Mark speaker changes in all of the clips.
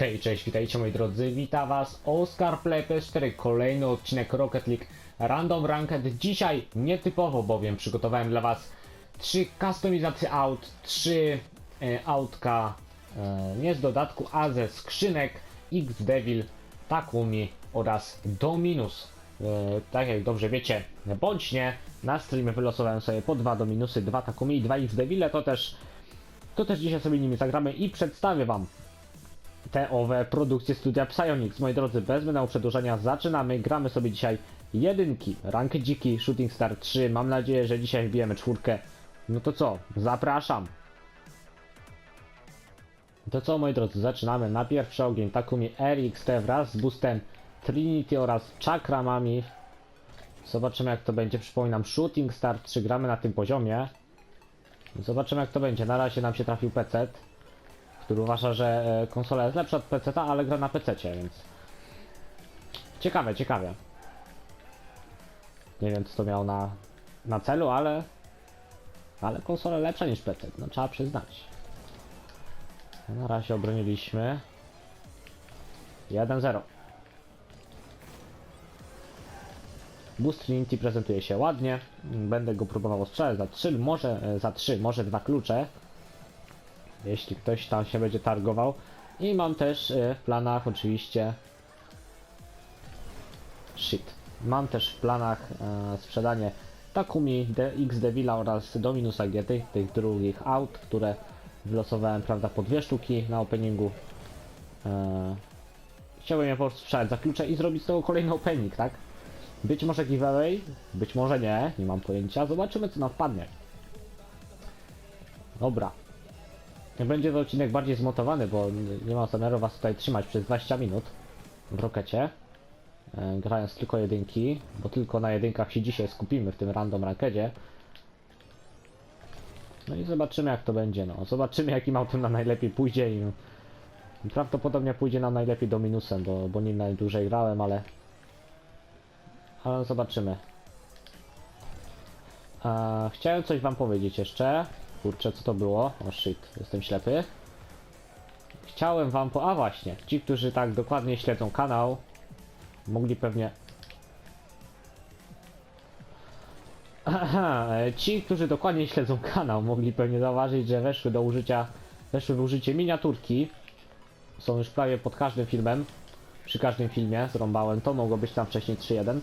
Speaker 1: Hej, cześć, witajcie moi drodzy, witam was, Oskar Plepes 4, kolejny odcinek Rocket League Random Ranked. Dzisiaj nietypowo bowiem przygotowałem dla was trzy customizacje aut, trzy e, autka, e, nie z dodatku, a ze skrzynek X-Devil, Takumi oraz Dominus. E, tak jak dobrze wiecie, bądź nie, na streamie wylosowałem sobie po 2 Dominusy, dwa Takumi i dwa X-Devile, to też... To też dzisiaj sobie nimi zagramy i przedstawię Wam te owe produkcje studia Psionics. Moi drodzy, bez wydał przedłużenia zaczynamy. Gramy sobie dzisiaj jedynki, rank dziki, Shooting Star 3. Mam nadzieję, że dzisiaj wbijemy czwórkę. No to co, zapraszam. To co moi drodzy, zaczynamy na pierwszy ogień Takumi RXT wraz z boostem Trinity oraz Chakramami. Zobaczymy jak to będzie, przypominam Shooting Star 3, gramy na tym poziomie. Zobaczymy jak to będzie, na razie nam się trafił PC który uważa, że e, konsola jest lepsza od PC, ale gra na PC, więc. Ciekawe, ciekawe. Nie wiem, co to miał na, na celu, ale. Ale konsola lepsza niż PC, no trzeba przyznać. Na razie obroniliśmy. 1-0. Boost Trinity prezentuje się ładnie. Będę go próbował ostrzelać za 3, może e, za 3, może dwa klucze jeśli ktoś tam się będzie targował. I mam też e, w planach oczywiście... Shit. Mam też w planach y, sprzedanie Takumi, DX X Devila oraz Dominusa GT, tych drugich aut, które wylosowałem prawda, po dwie sztuki na openingu. E, chciałbym je po prostu sprzedać za klucze i zrobić z tego kolejny opening, tak? Być może giveaway, być może nie, nie mam pojęcia. Zobaczymy co nam wpadnie. Dobra, będzie to odcinek bardziej zmotowany, bo nie mam zamiaru was tutaj trzymać przez 20 minut w rokecie. E, grając tylko jedynki, bo tylko na jedynkach się dzisiaj skupimy w tym random rankedzie. No i zobaczymy jak to będzie, no. Zobaczymy jakim autem nam najlepiej pójdzie i prawdopodobnie pójdzie nam najlepiej do minusem, bo, bo nim najdłużej grałem, ale... Ale zobaczymy. A, chciałem coś wam powiedzieć jeszcze. Kurczę, co to było? O shit, jestem ślepy. Chciałem wam po... A właśnie, ci, którzy tak dokładnie śledzą kanał, mogli pewnie... Aha, ci, którzy dokładnie śledzą kanał, mogli pewnie zauważyć, że weszły do użycia... Weszły w użycie miniaturki. Są już prawie pod każdym filmem. Przy każdym filmie zrąbałem to, mogło być tam wcześniej 3.1.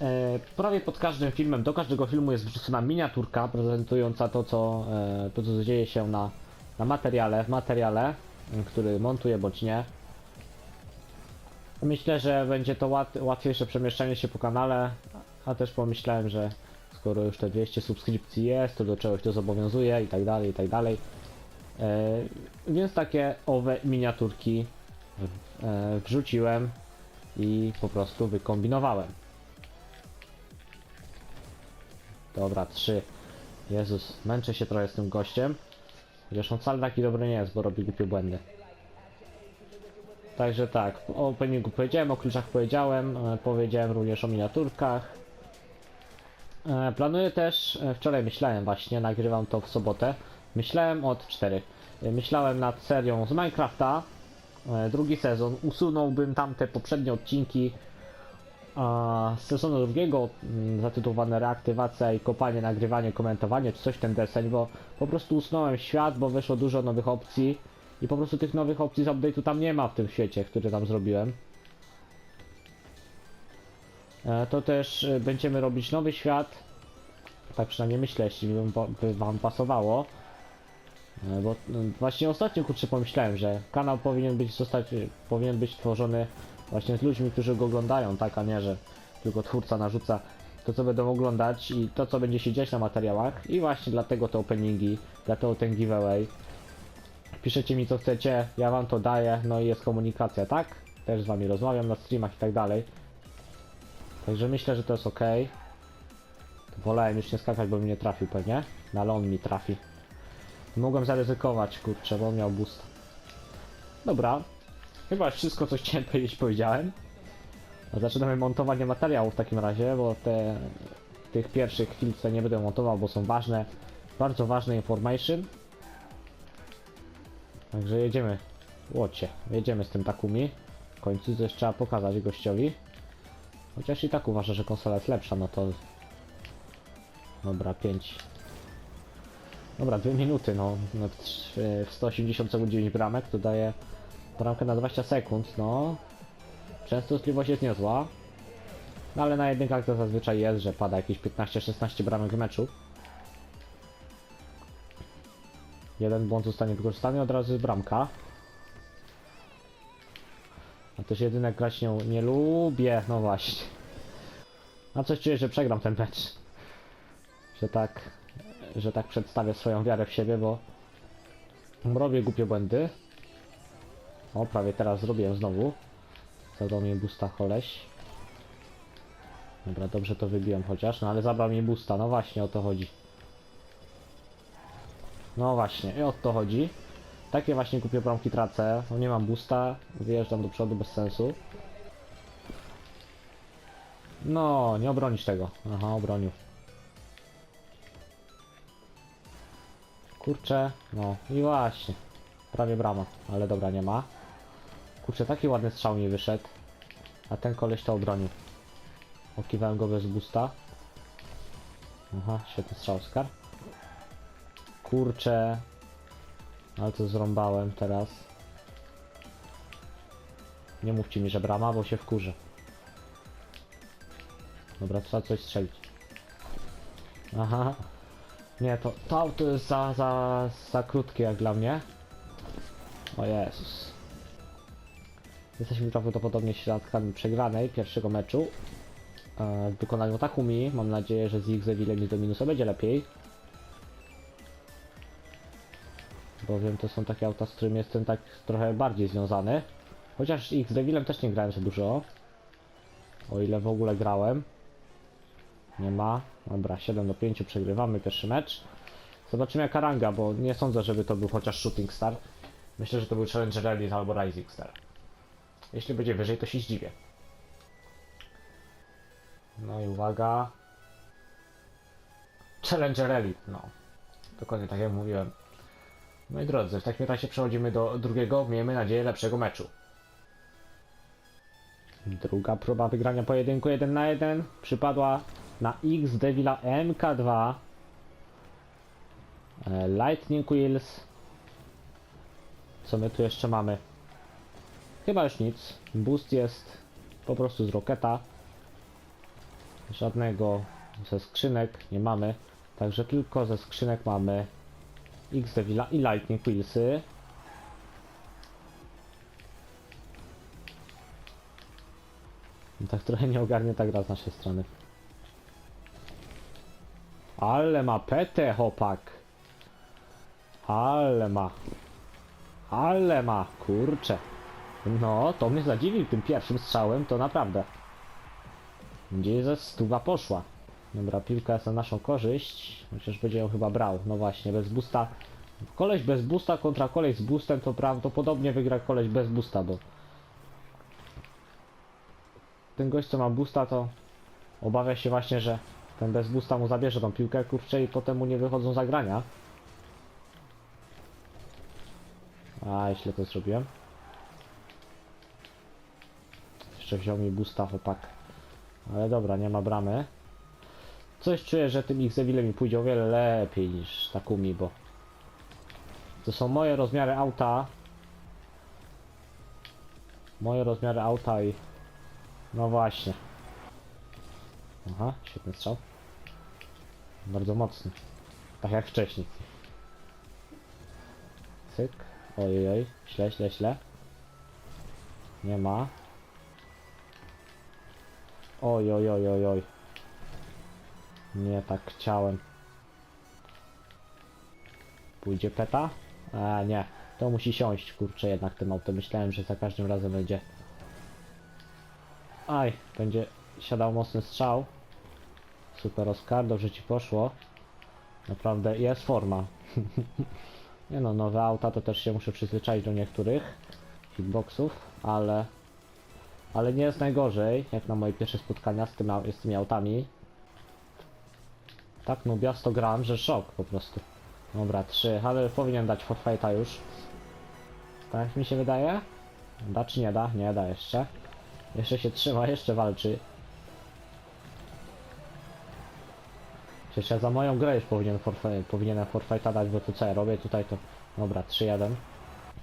Speaker 1: E, prawie pod każdym filmem, do każdego filmu jest wrzucona miniaturka prezentująca to, co, e, to, co dzieje się na, na materiale, w materiale, który montuje, bądź nie. Myślę, że będzie to łat, łatwiejsze przemieszczanie się po kanale, a też pomyślałem, że skoro już te 200 subskrypcji jest, to do czegoś to zobowiązuje i tak dalej, i tak dalej. E, więc takie owe miniaturki wrzuciłem i po prostu wykombinowałem. Dobra, trzy. Jezus, męczę się trochę z tym gościem. Chociaż on wcale taki dobry nie jest, bo robi głupie błędy. Także tak, o openingu powiedziałem, o kluczach powiedziałem, e, powiedziałem również o miniaturkach. E, planuję też, e, wczoraj myślałem właśnie, nagrywam to w sobotę, myślałem od 4. Myślałem nad serią z Minecrafta, drugi sezon, usunąłbym tamte poprzednie odcinki, a, z sezonu drugiego mm, zatytułowane reaktywacja i kopanie, nagrywanie, komentowanie czy coś ten deseń, bo po prostu usunąłem świat, bo wyszło dużo nowych opcji i po prostu tych nowych opcji z update'u tam nie ma w tym świecie, który tam zrobiłem. E, to też y, będziemy robić nowy świat, tak przynajmniej myślę, jeśli bym, by wam pasowało. E, bo y, właśnie ostatnio kurczę pomyślałem, że kanał powinien być zostać, y, powinien być tworzony właśnie z ludźmi, którzy go oglądają, tak, a nie, że tylko twórca narzuca to, co będą oglądać i to, co będzie się dziać na materiałach i właśnie dlatego te openingi, dlatego ten giveaway. Piszecie mi, co chcecie, ja wam to daję, no i jest komunikacja, tak? Też z wami rozmawiam na streamach i tak dalej. Także myślę, że to jest ok. Wolałem już nie skakać, bo mi nie trafił pewnie. No ale on mi trafi. Mogłem zaryzykować, kurczę, bo miał boost. Dobra, Chyba wszystko, co chciałem powiedzieć, powiedziałem. Zaczynamy montowanie materiału w takim razie, bo te, tych pierwszych chwil nie będę montował, bo są ważne, bardzo ważne information. Także jedziemy. Łocie, jedziemy z tym Takumi. W końcu coś trzeba pokazać gościowi. Chociaż i tak uważa, że konsola jest lepsza, no to... Dobra, 5. Dobra, 2 minuty, no. no w 180 sekund 9 bramek to daje bramkę na 20 sekund, no. Częstotliwość jest niezła. No ale na jedynkach to zazwyczaj jest, że pada jakieś 15-16 bramek w meczu. Jeden błąd zostanie wykorzystany, od razu bramka. A też jedynek grać nią nie lubię, no właśnie. A coś czuję, że przegram ten mecz. Że tak, że tak przedstawię swoją wiarę w siebie, bo robię głupie błędy. O, prawie teraz zrobiłem znowu. Zadał mi busta koleś. Dobra, dobrze to wybiłem chociaż, no ale zabrał mi busta, no właśnie o to chodzi. No właśnie, i o to chodzi. Takie właśnie kupię bramki tracę, no nie mam busta, wyjeżdżam do przodu bez sensu. No, nie obronisz tego. Aha, obronił. Kurczę, no i właśnie. Prawie brama, ale dobra, nie ma. Kurczę, taki ładny strzał mi wyszedł. A ten koleś to obronił. Okiwałem go bez busta. Aha, świetny strzał, Skar. Kurczę. Ale to zrąbałem teraz. Nie mówcie mi, że brama, bo się wkurzę. Dobra, trzeba coś strzelić. Aha. Nie, to, to auto jest za, za, za krótkie jak dla mnie. O Jezus. Jesteśmy prawdopodobnie środkami przegranej pierwszego meczu. E, W wykonaniu Takumi. Mam nadzieję, że z ich Zevilem do minusa będzie lepiej. Bowiem to są takie auta, z którymi jestem tak trochę bardziej związany. Chociaż ich z Devilem też nie grałem za dużo. O ile w ogóle grałem. Nie ma. Dobra, 7 do 5 przegrywamy pierwszy mecz. Zobaczymy jak Aranga, bo nie sądzę, żeby to był chociaż Shooting Star. Myślę, że to był Challenger Elite albo Rising Star. Jeśli będzie wyżej, to się zdziwię. No i uwaga. Challenger Elite, no. Dokładnie tak jak mówiłem. Moi drodzy, w takim razie przechodzimy do drugiego, miejmy nadzieję, lepszego meczu. Druga próba wygrania pojedynku 1 na 1 przypadła na X Devila MK2 e, Lightning Wheels Co my tu jeszcze mamy? Chyba już nic. Boost jest po prostu z roketa. Żadnego ze skrzynek nie mamy. Także tylko ze skrzynek mamy X Devila i Lightning Wheelsy. Tak trochę nie ogarnie ta gra z naszej strony. Ale ma petę, chłopak. Ale ma. Ale ma, kurczę. No, to mnie zadziwił tym pierwszym strzałem, to naprawdę. Gdzie ze stuwa poszła. Dobra, piłka jest na naszą korzyść. Chociaż będzie ją chyba brał. No właśnie, bez boosta. Koleś bez boosta kontra koleś z boostem to prawdopodobnie wygra koleś bez boosta, bo ten gość co ma boosta to obawia się właśnie, że ten bez boosta mu zabierze tą piłkę kurczę i potem mu nie wychodzą zagrania. A, źle to zrobiłem. Jeszcze wziął mi boosta chłopak. Ale dobra, nie ma bramy. Coś czuję, że tym Xeville mi pójdzie o wiele lepiej niż Takumi, bo to są moje rozmiary auta. Moje rozmiary auta i no właśnie. Aha, świetny strzał. Bardzo mocny. Tak jak wcześniej. Cyk. Ojej, źle, źle, źle. Nie ma. Oj, oj, oj, oj, oj. Nie tak chciałem. Pójdzie peta? A nie, to musi siąść, kurczę, jednak tym autem. Myślałem, że za każdym razem będzie. Aj, będzie siadał mocny strzał. Super Oscar, dobrze ci poszło. Naprawdę jest forma. nie no, nowe auta to też się muszę przyzwyczaić do niektórych hitboxów, ale ale nie jest najgorzej, jak na moje pierwsze spotkania z, tym, z tymi autami. Tak nubiasto gram, że szok po prostu. Dobra, trzy, ale powinien dać Forfeita już. Tak mi się wydaje? Da czy nie da? Nie da jeszcze. Jeszcze się trzyma, jeszcze walczy. Przecież ja za moją grę już powinien powinienem forfeita dać, bo to co ja robię tutaj to... Dobra, 3-1.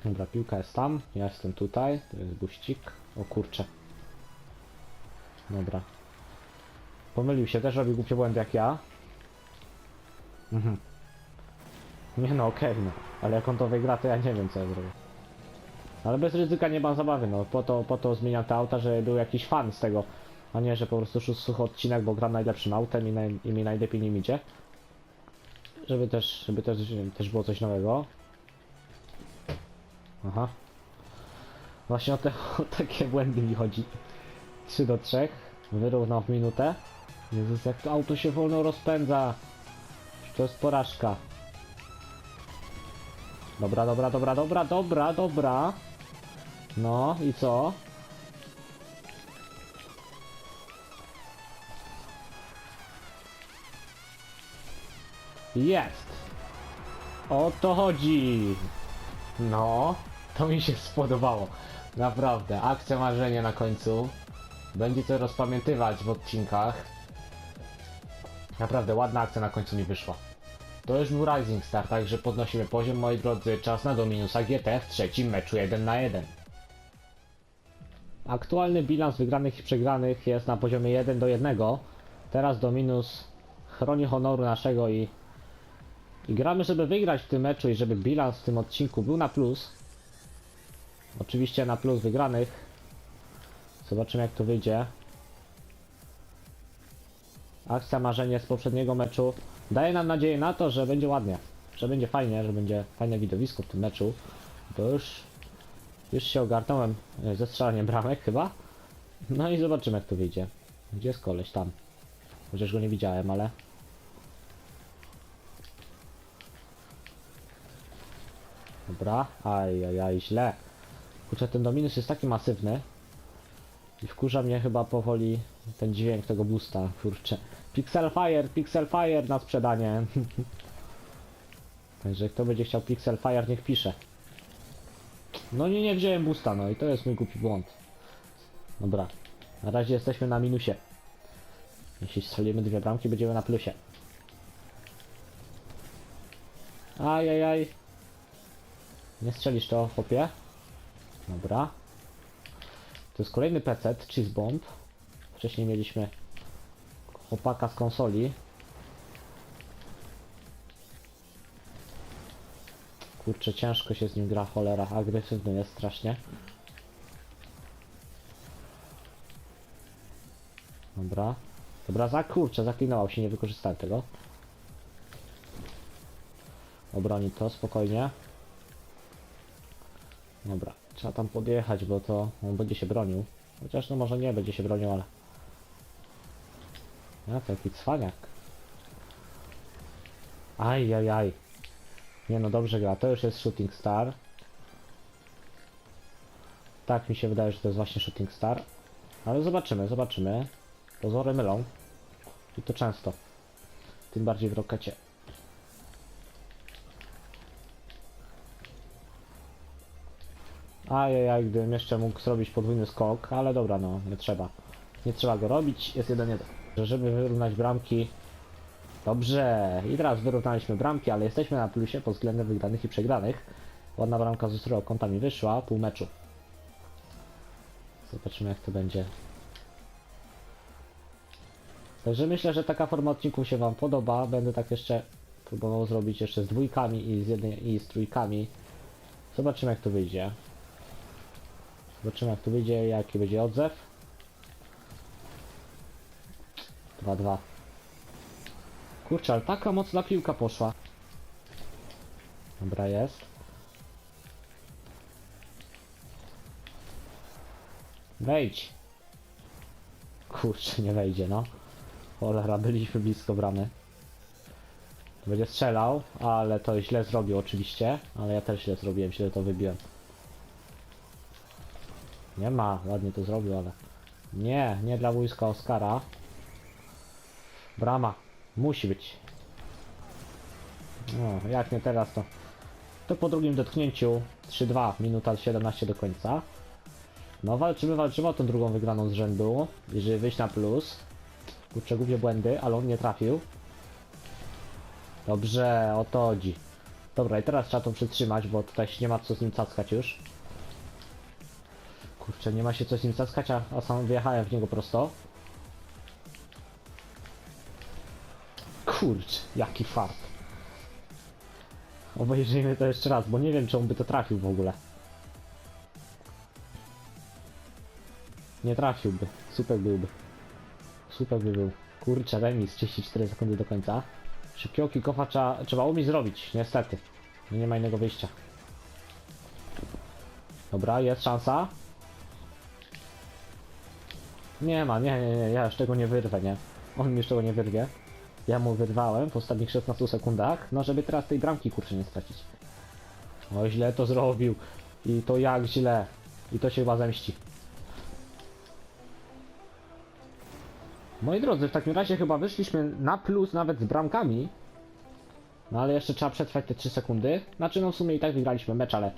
Speaker 1: Dobra, piłka jest tam, ja jestem tutaj, to jest buścik. O kurcze. Dobra. Pomylił się, też robi głupie błędy jak ja. Mhm. Nie no, okej no. Ale jak on to wygra, to ja nie wiem co ja zrobię. Ale bez ryzyka nie mam zabawy, no. Po to, po to zmieniam te auta, żeby był jakiś fan z tego. A nie, że po prostu suchy odcinek, bo gram najlepszym autem i, naj, i mi najlepiej nim idzie. Żeby też, żeby też, też było coś nowego. Aha. Właśnie o, te, o takie błędy mi chodzi. 3 do 3. Wyrównał w minutę. Jezus, jak to auto się wolno rozpędza. To jest porażka. Dobra, dobra, dobra, dobra, dobra, dobra. No i co? Jest! O to chodzi! No, to mi się spodobało. Naprawdę, akcja marzenia na końcu. Będzie to rozpamiętywać w odcinkach. Naprawdę ładna akcja na końcu mi wyszła. To już był Rising Star, także podnosimy poziom, moi drodzy. Czas na Dominusa GT w trzecim meczu 1 na 1. Aktualny bilans wygranych i przegranych jest na poziomie 1 do 1. Teraz Dominus chroni honoru naszego i, i gramy, żeby wygrać w tym meczu i żeby bilans w tym odcinku był na plus. Oczywiście na plus wygranych. Zobaczymy jak to wyjdzie. Akcja marzenie z poprzedniego meczu daje nam nadzieję na to, że będzie ładnie, że będzie fajnie, że będzie fajne widowisko w tym meczu, bo już, już się ogarnąłem e, ze strzelaniem bramek chyba. No i zobaczymy jak to wyjdzie. Gdzie jest koleś? Tam. Chociaż go nie widziałem, ale... Dobra, aj, aj, aj, źle. Kurczę, ten Dominus jest taki masywny. I wkurza mnie chyba powoli ten dźwięk tego boosta, kurczę. Pixel Fire, Pixel Fire na sprzedanie. Także kto będzie chciał Pixel Fire, niech pisze. No nie, nie wziąłem boosta, no i to jest mój głupi błąd. Dobra, na razie jesteśmy na minusie. Jeśli strzelimy dwie bramki, będziemy na plusie. Ajajaj. Nie strzelisz to, chłopie. Dobra. To jest kolejny PC, Cheese Bomb. Wcześniej mieliśmy chłopaka z konsoli. Kurczę, ciężko się z nim gra, cholera. Agresywny jest strasznie. Dobra. Dobra, za kurczę, zaklinował się, nie wykorzystałem tego. Obroni to, spokojnie. Dobra, trzeba tam podjechać, bo to on będzie się bronił. Chociaż no może nie będzie się bronił, ale... Ja to jaki cwaniak. Aj, aj, aj. Nie no, dobrze gra. To już jest Shooting Star. Tak mi się wydaje, że to jest właśnie Shooting Star. Ale zobaczymy, zobaczymy. Pozory mylą. I to często. Tym bardziej w rokecie. Ajajaj, gdybym jeszcze mógł zrobić podwójny skok, ale dobra, no, nie trzeba. Nie trzeba go robić, jest jeden jeden. Że Żeby wyrównać bramki. Dobrze, i teraz wyrównaliśmy bramki, ale jesteśmy na plusie pod względem wygranych i przegranych. Ładna bramka z ostrego kąta mi wyszła, pół meczu. Zobaczymy jak to będzie. Także myślę, że taka forma odcinków się Wam podoba. Będę tak jeszcze próbował zrobić jeszcze z dwójkami i z, jednej, i z trójkami. Zobaczymy jak to wyjdzie. Zobaczymy jak to wyjdzie, jaki będzie odzew. 2-2. Kurczę, ale taka mocna piłka poszła. Dobra, jest. Wejdź. Kurczę, nie wejdzie, no. Cholera, byliśmy blisko bramy. Będzie strzelał, ale to źle zrobił oczywiście. Ale ja też źle zrobiłem, źle to wybiłem. Nie ma, ładnie to zrobił, ale... Nie, nie dla wojska Oscara. Brama. Musi być. No, jak nie teraz to... to po drugim dotknięciu 3-2, minuta 17 do końca. No walczymy, walczymy o tą drugą wygraną z rzędu, jeżeli wyjść na plus. Kurczę, głupie błędy, ale on nie trafił. Dobrze, o to chodzi. Dobra, i teraz trzeba to przytrzymać, bo tutaj nie ma co z nim cackać już. Kurczę, nie ma się co z nim cackać, a, a sam wyjechałem w niego prosto. Kurczę, jaki fart. Obejrzyjmy to jeszcze raz, bo nie wiem, czy on by to trafił w ogóle. Nie trafiłby. Super byłby. Super by był. Kurczę, remis, 34 sekundy do końca. Szybkiego kickofa trzeba, trzeba umieć zrobić, niestety. Nie ma innego wyjścia. Dobra, jest szansa. Nie ma, nie, nie, nie, ja już tego nie wyrwę, nie. On mi już tego nie wyrwie. Ja mu wyrwałem w ostatnich 16 sekundach, no żeby teraz tej bramki kurczę nie stracić. O, źle to zrobił. I to jak źle. I to się chyba zemści. Moi drodzy, w takim razie chyba wyszliśmy na plus nawet z bramkami. No ale jeszcze trzeba przetrwać te 3 sekundy. Znaczy no w sumie i tak wygraliśmy mecz, ale...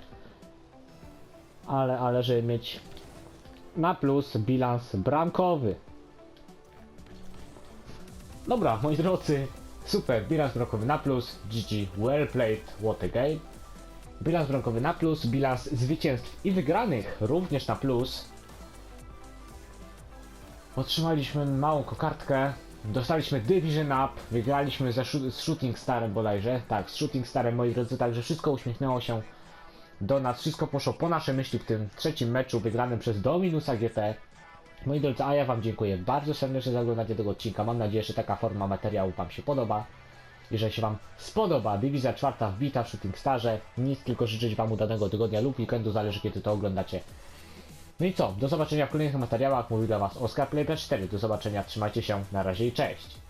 Speaker 1: Ale, ale żeby mieć na plus bilans bramkowy. Dobra, moi drodzy, super, bilans bramkowy na plus, GG, well played, what a game. Bilans bramkowy na plus, bilans zwycięstw i wygranych również na plus. Otrzymaliśmy małą kokardkę, dostaliśmy Division Up, wygraliśmy ze z Shooting Starem bodajże, tak, z Shooting Starem moi drodzy, także wszystko uśmiechnęło się do nas, wszystko poszło po nasze myśli w tym trzecim meczu wygranym przez Dominusa GT. Moi drodzy, a ja wam dziękuję bardzo serdecznie za oglądanie tego odcinka, mam nadzieję, że taka forma materiału wam się podoba. Jeżeli się wam spodoba Dywizja czwarta wbita w Shooting Starze, nic tylko życzyć wam udanego tygodnia lub weekendu, zależy kiedy to oglądacie. No i co? Do zobaczenia w kolejnych materiałach. Mówił dla Was Oskar Playper 4. Do zobaczenia. Trzymajcie się. Na razie i cześć.